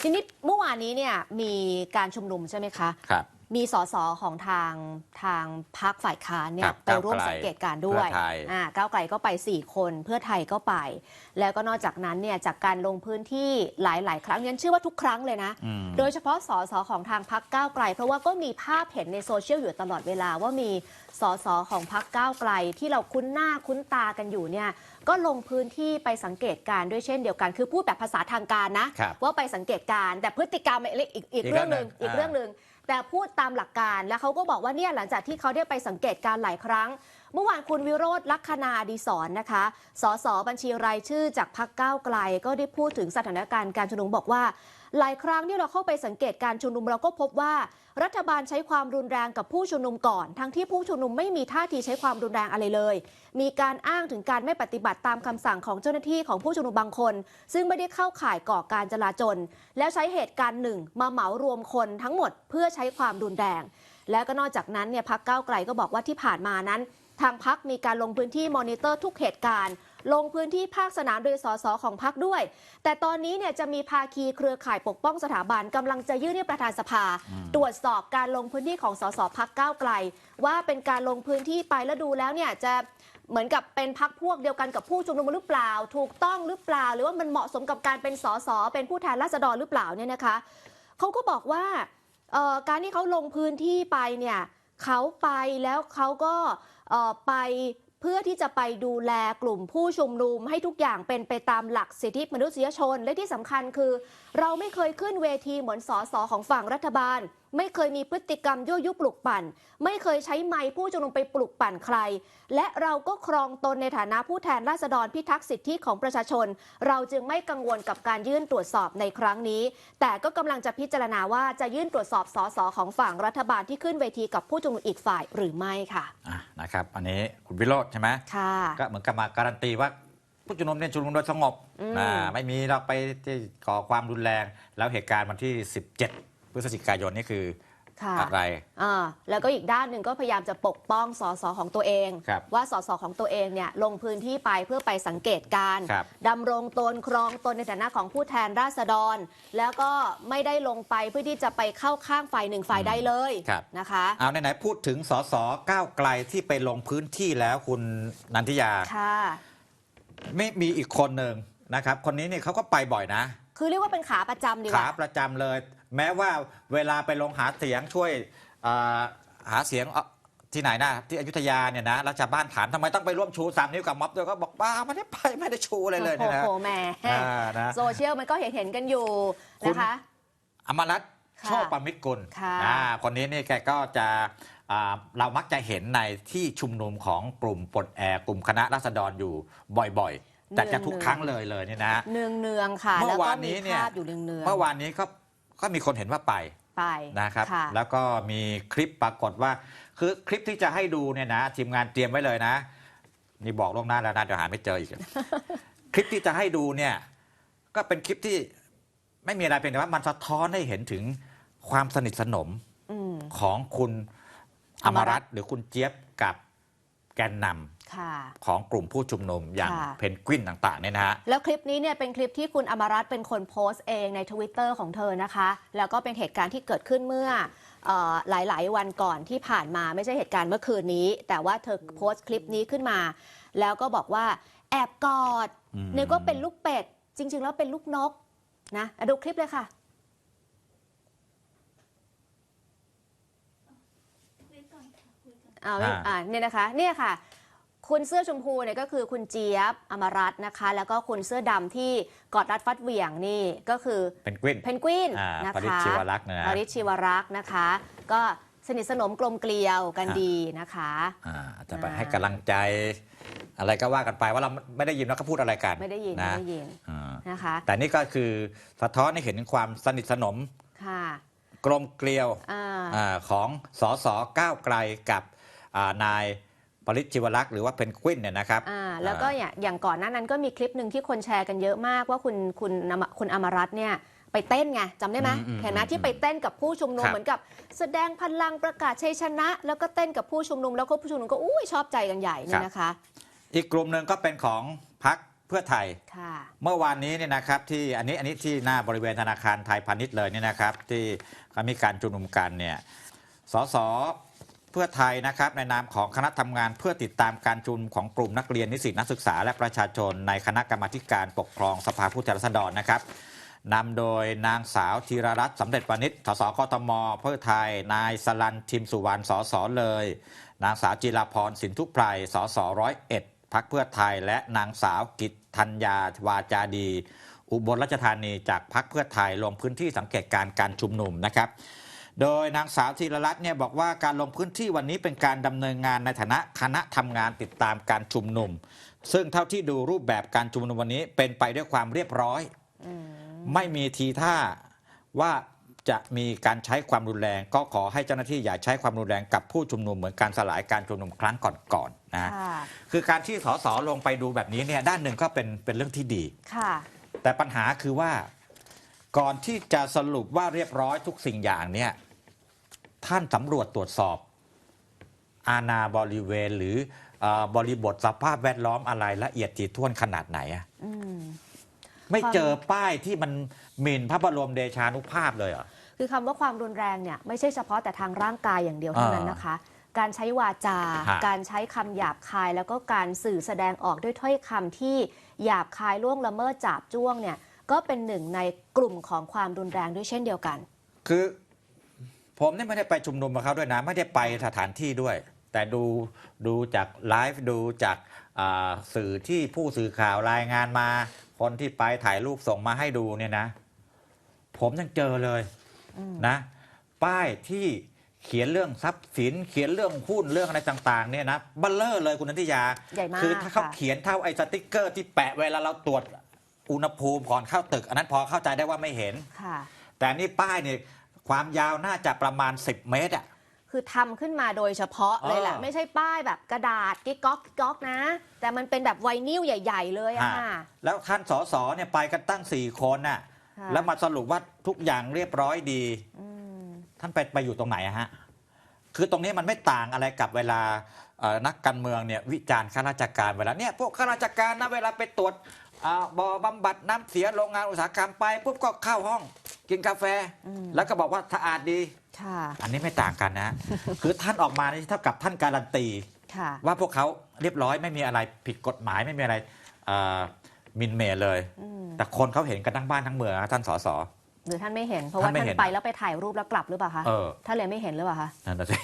ทีนี้เมื่อวานนี้เนี่ยมีการชุมนุมใช่ไหมคะครับ มีสสของทางทางพักฝ่ายค้านเนี่ครัยบไปร่วมก้าวไกลสังเกตการณ์ด้วยเพื่อไทย อ่าก้าวไกลก็ไป 4 คนเพื่อไทยก็ไป แล้วก็นอกจากนั้นเนี่ยจากการลงพื้นที่หลาย ๆ ครั้งยันเชื่อว่าทุกครั้งเลยนะ อืม โดยเฉพาะสสของทางพักก้าวไกล เพราะว่าก็มีภาพเห็นในโซเชียลอยู่ตลอดเวลาว่ามีสสของพักก้าวไกล ที่เราคุ้นหน้าคุ้นตากันอยู่เนี่ยก็ลงพื้นที่ไปสังเกตการณ์ด้วยเช่นเดียวกัน คือพูดแบบภาษาทางการนะ ครับว่าไปสังเกตการณ์แต่พฤติกรรมอีกอีกอีกอีกเรื่องหนึ่งเรื่องหนึ่งอีกเรื่องหนึ่ง แต่พูดตามหลักการแล้วเขาก็บอกว่าเนี่ยหลังจากที่เขาได้ไปสังเกตการหลายครั้ง เมื่อวานคุณวิโรธลักษณาดีสอนนะคะ สสบัญชีรายชื่อจากพักก้าวไกล ก็ได้พูดถึงสถานการณ์การชุมนุมบอกว่า หลายครั้งที่เราเข้าไปสังเกตการชุมนุมเราก็พบว่า รัฐบาลใช้ความรุนแรงกับผู้ชุมนุมก่อน ทั้งที่ผู้ชุมนุมไม่มีท่าทีใช้ความรุนแรงอะไรเลย มีการอ้างถึงการไม่ปฏิบัติตามคำสั่งของเจ้าหน้าที่ของผู้ชุมนุมบางคน ซึ่งไม่ได้เข้าข่ายก่อการจลาจลแล้วใช้เหตุการณ์หนึ่งมาเหมารวมคนทั้งหมดเพื่อใช้ความรุนแรง และก็นอกจากนั้นเนี่ยพักเก้าไกลก็บอกว่าที่ผ่านมานั้น ทางพักมีการลงพื้นที่มอนิเตอร์ทุกเหตุการณ์ ลงพื้นที่ภาคสนามโดยสสของพักด้วย แต่ตอนนี้เนี่ยจะมีภาคีเครือข่ายปกป้องสถาบันกำลังจะยื่นให้ประธานสภา ตรวจสอบการลงพื้นที่ของสสพักก้าวไกล ว่าเป็นการลงพื้นที่ไปแล้วดูแล้วเนี่ยจะเหมือนกับเป็นพักพวกเดียวกันกับผู้ชุมนุมหรือเปล่า ถูกต้องหรือเปล่า หรือว่ามันเหมาะสมกับการเป็นสสเป็นผู้แทนราษฎรหรือเปล่าเนี่ยนะคะเขาก็บอกว่าเอ่อการที่เขาลงพื้นที่ไปเนี่ย เขาไปแล้วเขาก็ไปเพื่อที่จะไปดูแลกลุ่มผู้ชุมนุมให้ทุกอย่างเป็นไปตามหลักสิทธิมนุษยชน และที่สำคัญคือ เราไม่เคยขึ้นเวทีเหมือนสสของฝั่งรัฐบาลไม่เคยมีพฤติกรรมยั่วยุปลุกปั่น ไม่เคยใช้ไม้ผู้ชุมนุมไปปลุกปั่นใคร และเราก็ครองตนในฐานะผู้แทนราษฎรพิทักษ์สิทธิของประชาชน เราจึงไม่กังวลกับการยื่นตรวจสอบในครั้งนี้ แต่ก็กำลังจะพิจารณาว่าจะยื่นตรวจสอบสสของฝั่งรัฐบาลที่ขึ้นเวทีกับผู้ชุมนุมอีกฝ่ายหรือไม่ค่ะอะนะครับ อันนี้คุณวิโรธใช่ไหมค่ะก็เหมือนกับมาการันตีว่าผู้ชุมนุมเนี่ยชุมนุมโดยสงบอืมอ่าไม่มีเราไปที่ก่อความรุนแรง แล้วเหตุการณ์วันที่ 17พ ฤศจิกายนนี่คือค่ะอะไร อ่าแล้วก็อีกด้านหนึ่งก็พยายามจะปกป้องสสของตัวเอง ครับว่าสสของตัวเองเนี่ยลงพื้นที่ไปเพื่อไปสังเกตการณ์ครับดำรงตนครองตนในฐานะของผู้แทนราษฎร แล้วก็ไม่ได้ลงไปเพื่อที่จะไปเข้าข้างฝ่ายหนึ่งฝ่ายใดเลยครับ นะคะ เอาไหนๆพูดถึงสสก้าวไกลที่ไปลงพื้นที่แล้วคุณนันทิยา ค่ะ ไม่มีอีกคนหนึ่งนะครับ คนนี้เนี่ยเขาก็ไปบ่อยนะ คือเรียกว่าเป็นขาประจำดีกขาว่า ประจำเลย แม้ว่าเวลาไปลงหาเสียงช่วยอ่าหาเสียงเอ่อที่ไหนนะที่อยุธยาเนี่ยนะแล้วชาวบ้านถามทำไมต้องไปร่วมชูสามนิ้วกับม็อบด้วยก็บอกบ้าไม่ได้ไปไม่ได้ชูอะไรเลยเนี่ยนะโอ้โหแหม่อ่านะ โซเชียลมันก็เห็นเห็นๆกันอยู่คุณ นะคะ อมรัตน์ค่ะโชคประมิตรกุลค่ะอ่าคนนี้นี่แกก็จะอ่าเรามักจะเห็นในที่ชุมนุมของกลุ่มปลดแอกกลุ่มคณะราษฎรอยู่บ่อยๆ แต่จะทุกครั้งเลยเลยเนี่ยนะเนืองเนืองๆค่ะ เมื่แล้อววาก็นมีนี้เนี่ยภาพอยู่เนืองเนืองๆเมื่อวานนี้ก็ก็มีคนเห็นว่าไปไปนะครับค่ะแล้วก็มีคลิปปรากฏว่า คือคลิปที่จะให้ดูเนี่ยนะทีมงานเตรียมไว้เลยนะ นี่บอกล่วงหน้าแล้วนะเดี๋ยวหาไม่เจออีก คลิปที่จะให้ดูเนี่ย ก็เป็นคลิปที่ไม่มีอะไรเพียงแต่ว่ามันสะท้อนให้เห็นถึงความสนิทสนมอืมของคุณออมมรัรัตตน์น์หรือคุณเจี๊ยบกับ แกนนำค่ะของกลุ่มผู้ชุมนุมอย่างค่ะเพนกวินต่างๆเนี่ยนะฮะแล้วคลิปนี้เนี่ยเป็นคลิปที่คุณอมรัตน์เป็นคนโพสต์เองในทวิตเตอร์ของเธอนะคะ แล้วก็เป็นเหตุการณ์ที่เกิดขึ้นเมื่อเออหลายๆ วันก่อนที่ผ่านมาไม่ใช่เหตุการณ์เมื่อคืนนี้ แต่ว่าเธอโพสต์คลิปนี้ขึ้นมา แล้วก็บอกว่าแอบกอดอืมนึกว่าเป็นลูกเป็ด จริง ๆ แล้วเป็นลูกนกนะอะดูคลิปเลยค่ะ อาไม่อ่าเนี่ยนะคะเนี่ยค่ะ คุณเสื้อชมพูเนี่ยก็คือคุณเจี๊ยบอมรัตน์นะคะ แล้วก็คุณเสื้อดำที่กอดรัดฟัดเหวี่ยงนี่ก็คือเพนกวิน เพนกวินอ่านะคะปริศชีวรักษ์นะฮะปริศชีวรักษ์นะคะ ก็สนิทสนมกลมเกลียวกันฮะดีนะคะ อ่าจะไปอ่า ให้กำลังใจ อะไรก็ว่ากันไปว่าเราไม่ได้ยินว่าเขาพูดอะไรกันไม่ได้ยินนะไม่ได้ยินอ่านะคะแต่นี่ก็คือสะท้อนให้เห็นถึงความสนิทสนมค่ะกลมเกลียวอ่า อาของสสก้าวไกลกับอ่า นายปริศชีวรักษ์หรือว่าเพนกวินเนี่ยนะครับอ่าแล้วก็อย่างอย่างก่อนหน้านั้นก็มีคลิปหนึ่งที่คนแชร์กันเยอะมากว่าคุณคุณอมคุณอมรัตน์เนี่ยไปเต้นไงจำได้ไหมอืมอืมเห็นไหมอืมที่ไปเต้นกับผู้ชุมนุมครับเหมือนกับ แสดงพลังประกาศชัยชนะ แล้วก็เต้นกับผู้ชุมนุม แล้วก็ผู้ชุมนุมก็อุ้ยชอบใจกันใหญ่เนี่ยนะคะ อีกกลุ่มหนึ่งก็เป็นของพรรคเพื่อไทยค่ะเมื่อวานนี้เนี่ยนะครับที่อันนี้อันนี้ที่หน้าบริเวณธนาคารไทยพาณิชย์เลยเนี่ยนะครับ ที่เขามีการชุมนุมกันเนี่ยสสเพื่อไทยนะครับในนามของคณะทำงานเพื่อติดตามการชุมนุมของกลุ่มนักเรียนนิสิตนักศึกษาและประชาชนในคณะกรรมาการปกครองสภาผู้แทนราษฎรนะครับนำโดยนางสาวธีรรัตน์สำเร็จวานิชสสกทม เพื่อไทย นายสลันทิมสุวรรณสสเลย นางสาวจิราพรสินทุไพรสสร้อยเอ็ดพักเพื่อไทย และนางสาวกิตธัญญาวาจาดี อุบลราชธานีจากพักเพื่อไทยลงพื้นที่สังเกตการณ์การชุมนุมนะครับ โดยนางสาวธีรรัตน์เนี่ยบอกว่าการลงพื้นที่วันนี้เป็นการดำเนินงานในฐานะคณะทำงานติดตามการชุมนุม ซึ่งเท่าที่ดูรูปแบบการชุมนุมวันนี้เป็นไปด้วยความเรียบร้อยอืมไม่มีทีท่าว่าจะมีการใช้ความรุนแรง ก็ขอให้เจ้าหน้าที่อย่าใช้ความรุนแรงกับผู้ชุมนุมเหมือนการสลายการชุมนุมครั้งก่อนๆนะค่ะคือการที่สสลงไปดูแบบนี้เนี่ยด้านหนึ่งก็เป็นเป็นเรื่องที่ดีค่ะ แต่ปัญหาคือว่าก่อนที่จะสรุปว่าเรียบร้อยทุกสิ่งอย่างเนี่ย ท่านสำรวจตรวจสอบ อาณาบริเวณหรือเออบริบทสภาพแวดล้อมอะไรละเอียดถี่ถ้วนขนาดไหนอะอืมไม่ความเจอป้ายที่มันหมิ่นพระบรมเดชานุภาพเลยเหรอคือคำว่าความรุนแรงเนี่ยไม่ใช่เฉพาะแต่ทางร่างกายอย่างเดียวเท่านั้นอ่านนะคะ การใช้วาจาฮะการใช้คำหยาบคาย แล้วก็การสื่อแสดงออกด้วยถ้อยคำที่หยาบคายล่วงละเมิดจาบจ้วงเนี่ยก็เป็นหนึ่งในกลุ่มของความรุนแรงด้วยเช่นเดียวกัน คือ ผมเนี่ยไม่ได้ไปชุมนุมกับเขาด้วยนะไม่ได้ไปสถานที่ด้วย แต่ดูดูจากไลฟ์ดูจากอ่าสื่อที่ผู้สื่อข่าวรายงานมา คนที่ไปถ่ายรูปส่งมาให้ดูเนี่ยนะ ผมยังเจอเลยอืมนะ ป้ายที่เขียนเรื่องทรัพย์สิน เขียนเรื่องหุ้นเรื่องอะไรต่าง ๆ เนี่ยนะบัลเลอร์เลยคุณนันทิยาใหญ่มากคือถ้าเขาค่ะเขียนเท่าไอ้สติกเกอร์ที่แปะเวลาเราตรวจอุณหภูมิก่อนเข้าตึก อันนั้นพอเข้าใจได้ว่าไม่เห็นค่ะแต่นี่ป้ายเนี่ย ความยาวน่าจะประมาณ 10 เมตรอะ คือทำขึ้นมาโดยเฉพาะเลยแหละ เออไม่ใช่ป้ายแบบกระดาษกิ๊กก๊อกกิ๊กก๊อกนะ แต่มันเป็นแบบไวนิลใหญ่ ๆ เลยอะฮะ ค่ะแล้วท่านสสเนี่ยไปกันตั้ง 4 คนน่ะ ค่ะแล้วมาสรุปว่าทุกอย่างเรียบร้อยดี อืมท่านไปไปอยู่ตรงไหนอะฮะ คือตรงนี้มันไม่ต่างอะไรกับเวลาเอ่อนักการเมืองเนี่ยวิจารณ์ข้าราชการเวลาเนี่ยพวกข้าราชการนะเวลาไปตรวจอ่าบ่อบำบัดน้ำเสียโรงงานอุตสาหกรรมไปปุ๊บก็เข้าห้อง กินกาแฟอืมแล้วก็บอกว่าสะอาดดีค่ะอันนี้ไม่ต่างกันนะ คือท่านออกมานี่เท่ากับท่านการันตีค่ะว่าพวกเขาเรียบร้อยไม่มีอะไรผิดกฎหมายไม่มีอะไรเอ่อหมินเหมย์เลยอืมแต่คนเขาเห็นกันทั้งบ้านทั้งเมืองนะท่านสสหรือท่านไม่เห็นเพราะว่าท่านไม่ท่านเห็นไปแล้วไปถ่ายรูปแล้วกลับหรือเปล่าคะเออท่านเลยไม่เห็นหรือเปล่าคะนั่นน่ะสิ